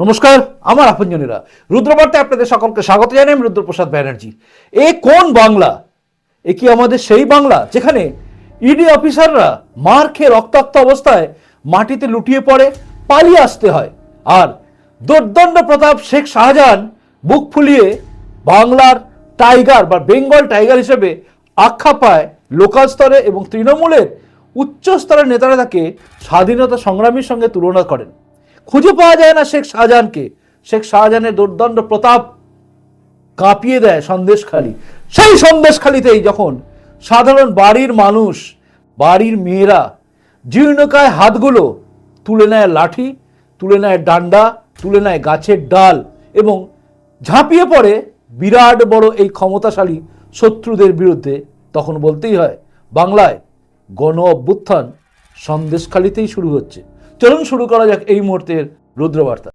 নমস্কার, আমার আপনজনেরা। রুদ্রবার্তায় আপনাদের সকলকে স্বাগত জানাই আমি রুদ্রপ্রসাদ ব্যানার্জি। এ কোন বাংলা? এ কি আমাদের সেই বাংলা যেখানে ইডি অফিসাররা মার খেয়ে রক্তাক্ত অবস্থায় মাটিতে লুটিয়ে পড়ে, পালিয়ে আসতে হয়? আর দুর্দণ্ড প্রতাপ শেখ শাহজাহান বুক ফুলিয়ে বাংলার টাইগার বা বেঙ্গল টাইগার হিসেবে আখ্যা পায় লোকাল স্তরে এবং তৃণমূলের উচ্চ স্তরের নেতারা তাকে স্বাধীনতা সংগ্রামীর সঙ্গে তুলনা করেন। খুঁজে পাওয়া যায় না শেখ শাহজাহানকে। শেখ শাহজাহানের দুর্দণ্ড প্রতাপ কাঁপিয়ে দেয় সন্দেশখালি। সেই সন্দেশখালিতেই যখন সাধারণ বাড়ির মানুষ, বাড়ির মেয়েরা জীর্ণকায় হাতগুলো তুলে নেয় লাঠি, তুলে নেয় ডান্ডা, তুলে নেয় গাছের ডাল এবং ঝাঁপিয়ে পড়ে বিরাট বড় এই ক্ষমতাশালী শত্রুদের বিরুদ্ধে, তখন বলতেই হয়, বাংলায় গণ অভ্যুত্থান সন্দেশখালিতেই শুরু হচ্ছে। চলুন শুরু করা যাক এই মুহূর্তের রুদ্রবার্তা।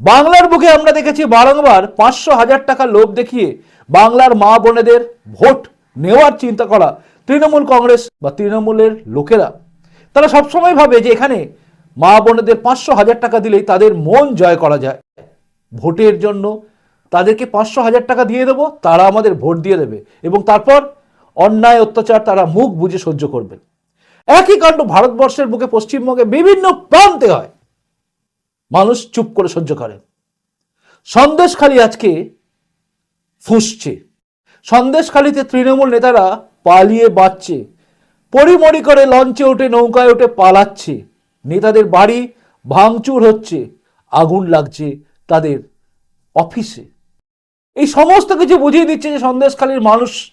বাংলার বুকে আমরা দেখেছি বারংবার পাঁচশো হাজার টাকা লোভ দেখিয়ে বাংলার মা বোনেদের ভোট নেওয়ার চিন্তা করা তৃণমূল কংগ্রেস বা তৃণমূলের লোকেরা। তারা সবসময় ভাবে যে এখানে মা বোনেদের পাঁচশো হাজার টাকা দিলেই তাদের মন জয় করা যায়। ভোটের জন্য তাদেরকে পাঁচশো হাজার টাকা দিয়ে দেবো, তারা আমাদের ভোট দিয়ে দেবে এবং তারপর অন্যায়, অত্যাচার তারা মুখ বুঝে সহ্য করবে। একই কাণ্ড ভারতবর্ষের বুকে পশ্চিমবঙ্গে বিভিন্ন প্রান্তে হয়। মানুষ চুপ করে সহ্য করে। সন্দেশখালী আজকে ফুঁসছে। সন্দেশখালীতে তৃণমূল নেতারা পালিয়ে বাঁচছে। পরিমরি করে লঞ্চে উঠে, নৌকায় উঠে পালাচ্ছে। নেতাদের বাড়ি ভাঙচুর হচ্ছে। আগুন লাগছে তাদের অফিসে। এই সমস্ত কিছু বুঝিয়ে দিচ্ছে যে সন্দেশখালীর মানুষ,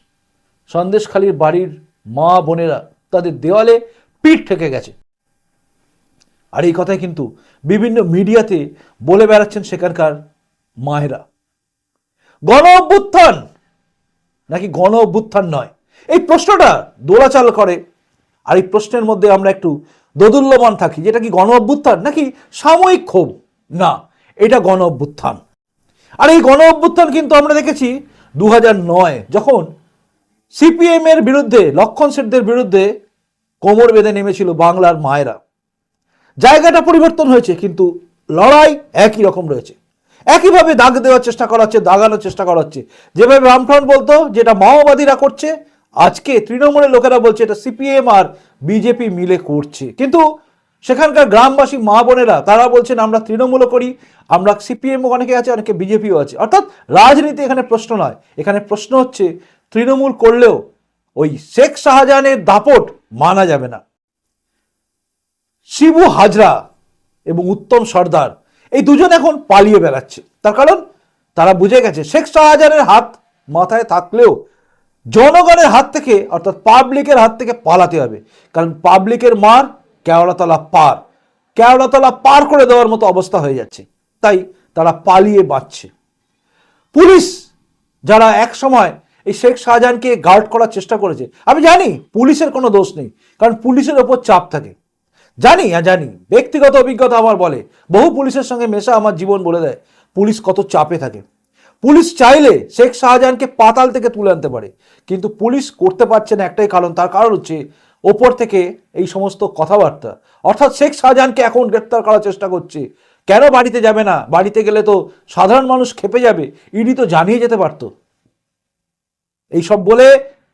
সন্দেশখালীর বাড়ির মা বোনেরা তাদের দেওয়ালে পিঠ ঠেকে গেছে। আর এই কথাই কিন্তু বিভিন্ন মিডিয়াতে বলে বেড়াচ্ছেন সেখানকার মায়েরা। গণ অভ্যুত্থান! নাকি গণ অভ্যুত্থান নয়? এই প্রশ্নটা দোলাচাল করে। আর এই প্রশ্নের মধ্যে আমরা একটু দোদুল্যমান থাকি। যেটা কি গণ অভ্যুত্থান নাকি সাময়িক ক্ষোভ? না। এটা গণ অভ্যুত্থান আর এই গণ অভ্যুত্থান কিন্তু আমরা দেখেছি দু নয়, যখন সিপিএম এর বিরুদ্ধে, লক্ষণ সেটদের বিরুদ্ধে কোমর বেঁধে নেমেছিল বাংলার মায়েরা। জায়গাটা পরিবর্তন হয়েছে, কিন্তু লড়াই একই রকম রয়েছে। একইভাবে দাগ দেওয়ার চেষ্টা করা হচ্ছে, দাগানোর চেষ্টা করা হচ্ছে। যেভাবে বামফ্রন্ট বলতো, যেটা মাওবাদীরা করছে, আজকে তৃণমূলের লোকেরা বলছে, এটা সিপিএম আর বিজেপি মিলে করছে। কিন্তু সেখানকার গ্রামবাসী মা বোনেরা, তারা বলছেন, আমরা তৃণমূলও করি, আমরা সিপিএম অনেকে আছে, অনেকে বিজেপিও আছে। অর্থাৎ রাজনীতি এখানে প্রশ্ন নয়। এখানে প্রশ্ন হচ্ছে, তৃণমূল করলেও ওই শেখ শাহজাহানের দাপট মানা যাবে না। শিবু হাজরা এবং উত্তম সর্দার, এই দুজন এখন পালিয়ে বেড়াচ্ছে। তার কারণ, তারা বুঝে গেছে, শেখ শাহজাহানের হাত মাথায় থাকলেও জনগণের হাত থেকে, অর্থাৎ পাবলিকের হাত থেকে পালাতে হবে। কারণ পাবলিকের মার কেওড়াতলা পার। কেওড়াতলা পার করে দেওয়ার মতো অবস্থা হয়ে যাচ্ছে। তাই তারা পালিয়ে বাঁচছে। পুলিশ যারা এক সময় এই শেখ শাহজাহানকে গার্ড করার চেষ্টা করেছে, আমি জানি পুলিশের কোনো দোষ নেই, কারণ পুলিশের ওপর চাপ থাকে। জানি হ্যাঁ জানি। ব্যক্তিগত অভিজ্ঞতা আমার বলে, বহু পুলিশের সঙ্গে মেশা আমার জীবন বলে দেয়, পুলিশ কত চাপে থাকে। পুলিশ চাইলে শেখ শাহজাহানকে পাতাল থেকে তুলে আনতে পারে, কিন্তু পুলিশ করতে পারছে না একটাই কারণ, তার কারণ হচ্ছে ওপর থেকে এই সমস্ত কথাবার্তা। অর্থাৎ শেখ শাহজাহানকে এখন গ্রেপ্তার করার চেষ্টা করছে। কেন বাড়িতে যাবে না? বাড়িতে গেলে তো সাধারণ মানুষ খেপে যাবে। ইডি তো জানিয়ে যেতে পারতো। এইসব বলে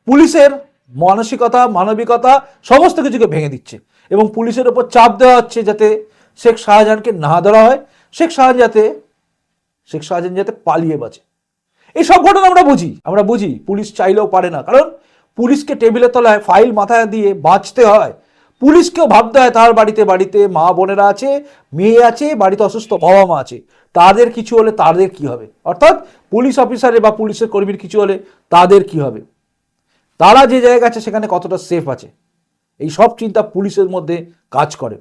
পুলিশের মানসিকতা, মানবিকতা সমস্ত কিছুকে ভেঙে দিচ্ছে এবং পুলিশের ওপর চাপ দেওয়া হচ্ছে যাতে শেখ শাহজাহানকে না ধরা হয়। শেখ শাহজাহান যাতে, শেখ শাহজাহান যাতে পালিয়ে বাঁচে। এই সব ঘটনা আমরা বুঝি। আমরা বুঝি পুলিশ চাইলেও পারে না। কারণ পুলিশকে টেবিলের তলায় ফাইল মাথায় দিয়ে বাঁচতে হয়। পুলিশকেও ভাবতে হয়, তার বাড়িতে বাড়িতে মা বোনেরা আছে, মেয়ে আছে, বাড়িতে অসুস্থ বাবা মা আছে। তাদের কিছু হলে তাদের কি হবে? অর্থাৎ পুলিশ অফিসারে বা পুলিশের কর্মীর কিছু হলে তাদের কি হবে? তারা যে জায়গা আছে সেখানে কতটা সেফ আছে? এই সব চিন্তা পুলিশের মধ্যে কাজ করে।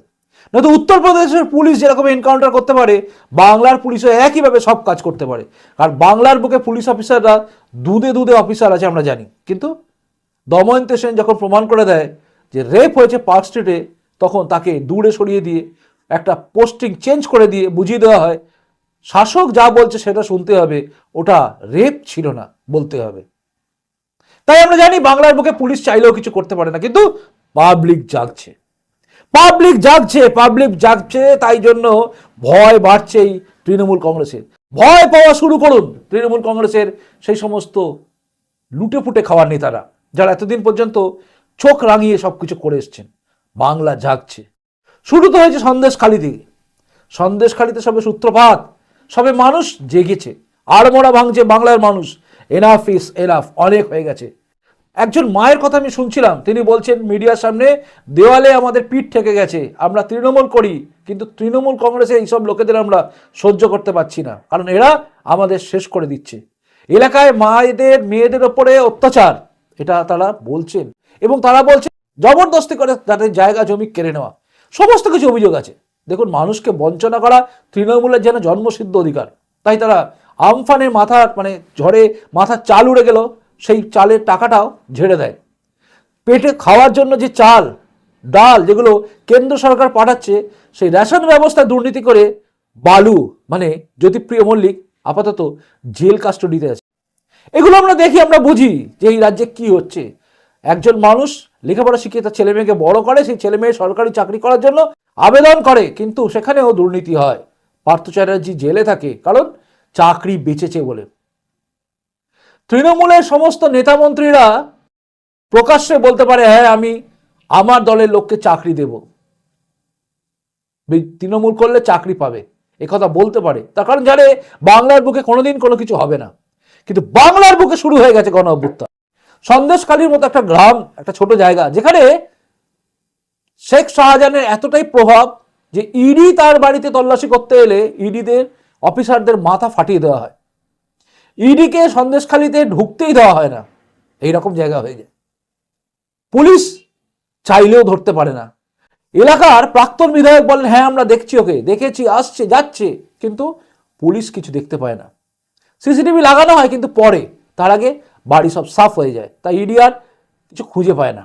নয়তো উত্তরপ্রদেশের পুলিশ যেরকম এনকাউন্টার করতে পারে, বাংলার পুলিশও একইভাবে সব কাজ করতে পারে। আর বাংলার বুকে পুলিশ অফিসাররা দুধে দুধে অফিসার আছে আমরা জানি। কিন্তু দময়ন্ত সেন যখন প্রমাণ করে দেয় যে রেপ হয়েছে পার্ক স্ট্রিটে তখন তাকে দূরে সরিয়ে দিয়ে একটা পোস্টিং চেঞ্জ করে দিয়ে বুঝিয়ে দেওয়া হয়। শাসক যা বলছে সেটা শুনতে হবে, ওটা রেপ ছিল না বলতে হবে। তাই আমরা জানি বাংলার বুকে পুলিশ চাইলেও কিছু করতে পারে না, কিন্তু পাবলিক জাগছে। পাবলিক জাগছে পাবলিক জাগছে, তাই জন্য ভয় বাড়ছে এই তৃণমূল কংগ্রেসের। ভয় পাওয়া শুরু করুন তৃণমূল কংগ্রেসের সেই সমস্ত লুটে পুটে খাওয়ার নেতারা। যারা এতদিন পর্যন্ত চোখ রাঙিয়ে সব কিছু করে এসছেন, বাংলা জাগছে। শুরু তো হয়েছে সন্দেশখালি থেকে সন্দেশখালিতে সবে সূত্রপাত, সবে মানুষ জেগেছে। আর আড়মোড়া ভাঙছে বাংলার মানুষ। এনাফ ইস এনাফ অনেক হয়ে গেছে। একজন মায়ের কথা আমি শুনছিলাম, তিনি বলছেন, মিডিয়ার সামনে দেওয়ালে আমাদের পিঠ ঠেকে গেছে, আমরা তৃণমূল করি, কিন্তু তৃণমূল কংগ্রেসে এইসব লোকেদের আমরা সহ্য করতে পারছি না, কারণ এরা আমাদের শেষ করে দিচ্ছে। এলাকায় মায়েদের, মেয়েদের ওপরে অত্যাচার। এটা তারা বলছেন। এবং তারা বলছে, জবরদস্তি করে তাদের জায়গা, জমি কেড়ে নেওয়া। সমস্ত কিছু অভিযোগ আছে। দেখুন, মানুষকে বঞ্চনা করা তৃণমূলের যেন জন্মসিদ্ধ অধিকার। তাই তারা আমফানের মাথার মানে ঝড়ে মাথার চাল উড়ে গেল, সেই চালের টাকাটাও ঝেড়ে দেয়। পেটে খাওয়ার জন্য যে চাল, ডাল, যেগুলো কেন্দ্র সরকার পাঠাচ্ছে, সেই রেশন ব্যবস্থায় দুর্নীতি করে বালু মানে জ্যোতিপ্রিয় মল্লিক আপাতত জেল কাস্টডিতে আছে। এগুলো আমরা দেখি, আমরা বুঝি যে এই রাজ্যে কি হচ্ছে। একজন মানুষ লেখাপড়া শিখিয়ে তার ছেলে মেয়েকে বড় করে, সেই ছেলে মেয়ে সরকারি চাকরি করার জন্য আবেদন করে, কিন্তু সেখানেও দুর্নীতি হয়। পার্থ চ্যাটার্জি জেলে থাকে, কারণ চাকরি বেঁচেছে বলে। তৃণমূলের সমস্ত নেতামন্ত্রীরা প্রকাশ্যে বলতে পারে হ্যাঁ আমি আমার দলের লোককে চাকরি দেব। তৃণমূল করলে চাকরি পাবে। কথা বলতে পারে। তার কারণ জানে, বাংলার বুকে কোনোদিন কোনো কিছু হবে না। কিন্তু বাংলার বুকে শুরু হয়ে গেছে গণ অভ্যুত্থান। সন্দেশখালীর মতো একটা গ্রাম, একটা ছোট জায়গা, যেখানে শেখ শাহজাহানের এতটাই প্রভাব যে ইডি তার বাড়িতে তল্লাশি করতে এলে ইডিদের অফিসারদের মাথা ফাটিয়ে দেওয়া হয়। ইডিকে সন্দেশখালিতে ঢুকতেই দেওয়া হয় না। এই রকম জায়গা হয়ে যায়। পুলিশ চাইলেও ধরতে পারে না। এলাকার প্রাক্তন বিধায়ক বলেন হ্যাঁ আমরা দেখছি ওকে, দেখেছি, আসছে, যাচ্ছে। কিন্তু পুলিশ কিছু দেখতে পায় না। সিসিটিভি লাগানো হয় কিন্তু পরে, তার আগে বাড়ি সব সাফ হয়ে যায় তাই ইডি আর কিছু খুঁজে পায় না।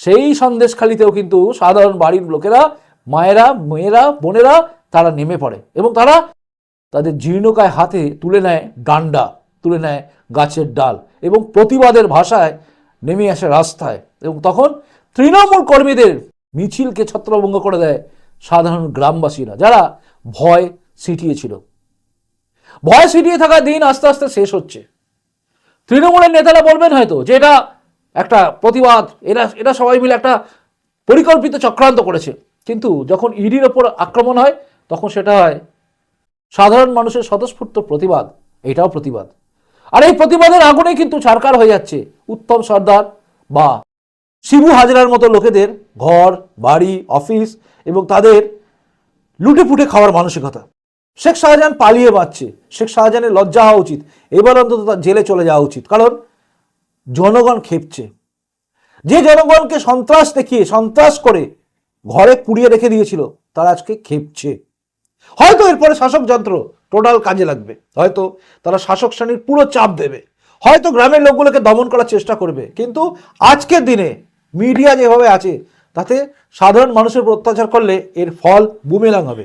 সেই সন্দেশখালিতেও কিন্তু সাধারণ বাড়ির লোকেরা, মায়েরা, মেয়েরা, বোনেরা তারা নেমে পড়ে এবং তারা তাদের জীর্ণকায় হাতে তুলে নেয় ডান্ডা, তুলে নেয় গাছের ডাল এবং প্রতিবাদের ভাষায় নেমে আসে রাস্তায় এবং তখন তৃণমূল কর্মীদের মিছিলকে ছত্রভঙ্গ করে দেয় সাধারণ গ্রামবাসীরা, যারা ভয় সিটিয়েছিল ভয় সিটিয়ে থাকা দিন আস্তে আস্তে শেষ হচ্ছে। তৃণমূলের নেতারা বলবেন হয়তো যে এটা একটা প্রতিবাদ এরা এটা সবাই মিলে একটা পরিকল্পিত চক্রান্ত করেছে। কিন্তু যখন ইডির ওপর আক্রমণ হয়, তখন সেটা হয় সাধারণ মানুষের স্বতঃস্ফূর্ত প্রতিবাদ, এটাও প্রতিবাদ। আর এই প্রতিবাদের আগুনে কিন্তু ছারকার হয়ে যাচ্ছে উত্তম সর্দার বা শিবু হাজরার মতো লোকেদের ঘর, বাড়ি, অফিস এবং তাদের লুটে পুটে খাওয়ার মানসিকতা। শেখ শাহজাহান পালিয়ে বাঁচছে। শেখ শাহজাহানের লজ্জা হওয়া উচিত। এবার অন্তত তার জেলে চলে যাওয়া উচিত। কারণ জনগণ খেপছে। যে জনগণকে সন্ত্রাস দেখিয়ে, সন্ত্রাস করে ঘরে পুড়িয়ে রেখে দিয়েছিল, তারা আজকে খেপছে। হয়তো এরপরে শাসক যন্ত্র টোটাল কাজে লাগবে। হয়তো তারা শাসক শ্রেণির পুরো চাপ দেবে। হয়তো গ্রামের লোকগুলোকে দমন করার চেষ্টা করবে। কিন্তু আজকের দিনে মিডিয়া যেভাবে আছে, তাতে সাধারণ মানুষের উপর অত্যাচার করলে এর ফল বুমেলাং হবে।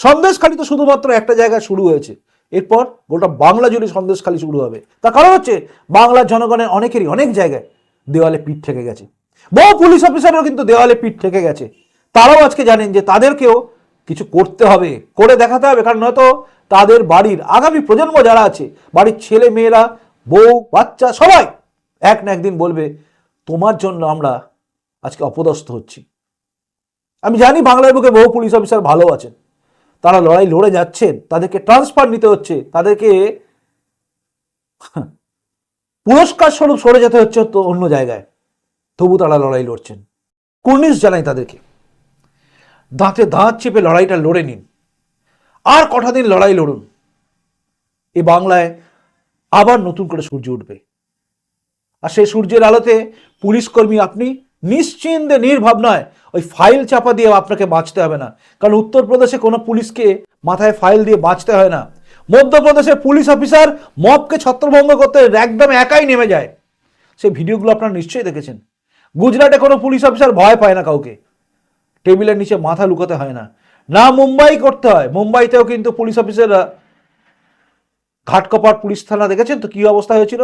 সন্দেশখালি তো শুধুমাত্র একটা জায়গায় শুরু হয়েছে। এরপর গোটা বাংলা জুড়ে সন্দেশখালি শুরু হবে। তার কারণ হচ্ছে, বাংলার জনগণের অনেকেরই অনেক জায়গায় দেওয়ালে পিঠ থেকে গেছে। বহু পুলিশ অফিসারও কিন্তু দেওয়ালে পিঠ থেকে গেছে। তারাও আজকে জানেন যে তাদেরকেও কিছু করতে হবে, করে দেখাতে হবে। কারণ হয়তো তাদের বাড়ির আগামী প্রজন্ম যারা আছে, বাড়ির ছেলে মেয়েরা, বউ, বাচ্চা, সবাই এক না একদিন বলবে, তোমার জন্য আমরা আজকে অপদস্থ হচ্ছি। আমি জানি বাংলার বুকে বহু পুলিশ অফিসার ভালো আছেন। তারা লড়াই লড়ে যাচ্ছেন তাদেরকে ট্রান্সফার নিতে হচ্ছে, তাদেরকে পুরস্কার স্বরূপ সরে যেতে হচ্ছে তো অন্য জায়গায়। তবু তারা লড়াই লড়ছেন। কুর্নিশ জানাই তাদেরকে, দাঁতে দাঁত চেপে লড়াইটা লড়ে নিন। আর কটা দিন লড়াই লড়ুন। এ বাংলায় আবার নতুন করে সূর্য উঠবে। আর সেই সূর্যের আলোতে পুলিশ কর্মী আপনি নিশ্চিন্তে নির্ভাবনায় ওই ফাইল চাপা দিয়ে আপনাকে বাঁচতে হবে না। কারণ উত্তরপ্রদেশে কোনো পুলিশকে মাথায় ফাইল দিয়ে বাঁচতে হয় না। মধ্যপ্রদেশে পুলিশ অফিসার মবকে ছত্রভঙ্গ করতে একদম একাই নেমে যায়। সেই ভিডিওগুলো আপনারা নিশ্চয়ই দেখেছেন। গুজরাটে কোনো পুলিশ অফিসার ভয় পায় না কাউকে। টেবিলের নিচে মাথা লুকোতে হয় না। না মুম্বাই করতে হয়। মুম্বাইতেও কিন্তু পুলিশ অফিসাররা ঘাটকপাট পুলিশ থানা দেখেছেন তো কি অবস্থা হয়েছিল?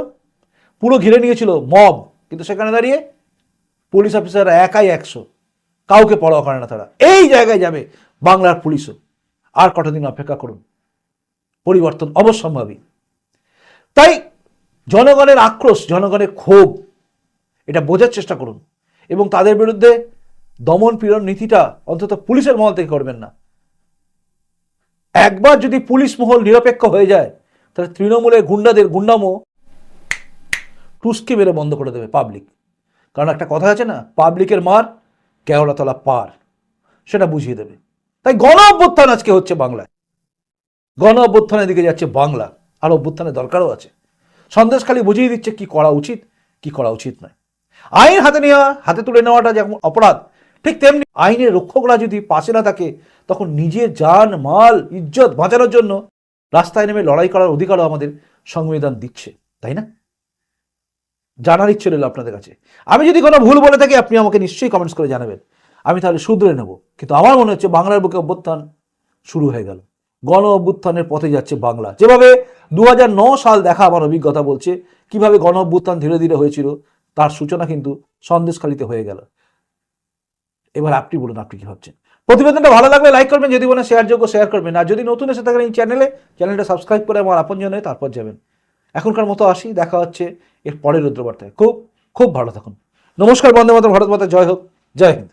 পুরো ঘিরে নিয়েছিল মব। কিন্তু সেখানে দাঁড়িয়ে পুলিশ অফিসাররা একাই একশো। কাউকে পরোয়া করে না তারা। এই জায়গায় যাবে বাংলার পুলিশও। আর কটা দিন অপেক্ষা করুন? পরিবর্তন অবশ্যম্ভাবী। তাই জনগণের আক্রোশ, জনগণের ক্ষোভ, এটা বোঝার চেষ্টা করুন। এবং তাদের বিরুদ্ধে দমন পীড়ন নীতিটা অন্তত পুলিশের মহল থেকে করবেন না। একবার যদি পুলিশ মহল নিরপেক্ষ হয়ে যায়, তাহলে তৃণমূলের গুন্ডাদের গুন্ডামো টুসকে মেরে বন্ধ করে দেবে পাবলিক কারণ একটা কথা আছে না পাবলিকের মার কেওড়াতলা পার, সেটা বুঝিয়ে দেবে। তাই গণ অভ্যুত্থান আজকে হচ্ছে বাংলায়। গণ অভ্যুত্থানের দিকে যাচ্ছে বাংলা, আর অভ্যুত্থানের দরকারও আছে। সন্দেশ খালি বুঝিয়ে দিচ্ছে কি করা উচিত, কি করা উচিত নয়। আইন হাতে নেওয়া, হাতে তুলে নেওয়াটা যেমন অপরাধ, ঠিক তেমনি আইনের রক্ষকরা যদি পাশে না থাকে, তখন নিজের যান মাল, ইজ্জত বাঁচানোর জন্য রাস্তায় নেমে লড়াই করার অধিকারও আমাদের সংবিধান দিচ্ছে, তাই না? জানার ইচ্ছে রইল আপনাদের কাছে। আমি যদি কোনো ভুল বলে থাকি, আপনি আমাকে নিশ্চয়ই কমেন্টস করে জানাবেন। আমি তাহলে শুধরে নেব। কিন্তু আমার মনে হচ্ছে বাংলার বুকে অভ্যুত্থান শুরু হয়ে গেল। গণ অভ্যুত্থানের পথে যাচ্ছে বাংলা। যেভাবে দু সাল দেখা আমার অভিজ্ঞতা বলছে, কীভাবে গণ অভ্যুত্থান ধীরে ধীরে হয়েছিল, তার সূচনা কিন্তু সন্দেশখালিতে হয়ে গেল। এবার আপনি বলুন, আপনি কি ভাবছেন? প্রতিবেদনটা ভালো লাগলে লাইক করবেন, যদি মনে শেয়ার যোগ্য শেয়ার করবেন। আর যদি নতুন এসে থাকেন এই চ্যানেলে চ্যানেলটা সাবস্ক্রাইব করে আমার আপন হয়ে তারপর যাবেন। এখনকার মতো আসি, দেখা হচ্ছে এর পরের রুদ্রবার্তায়। খুব খুব ভালো থাকুন। নমস্কার বন্দে মাতা ভারত মাতা, জয় হোক, জয় হিন্দ।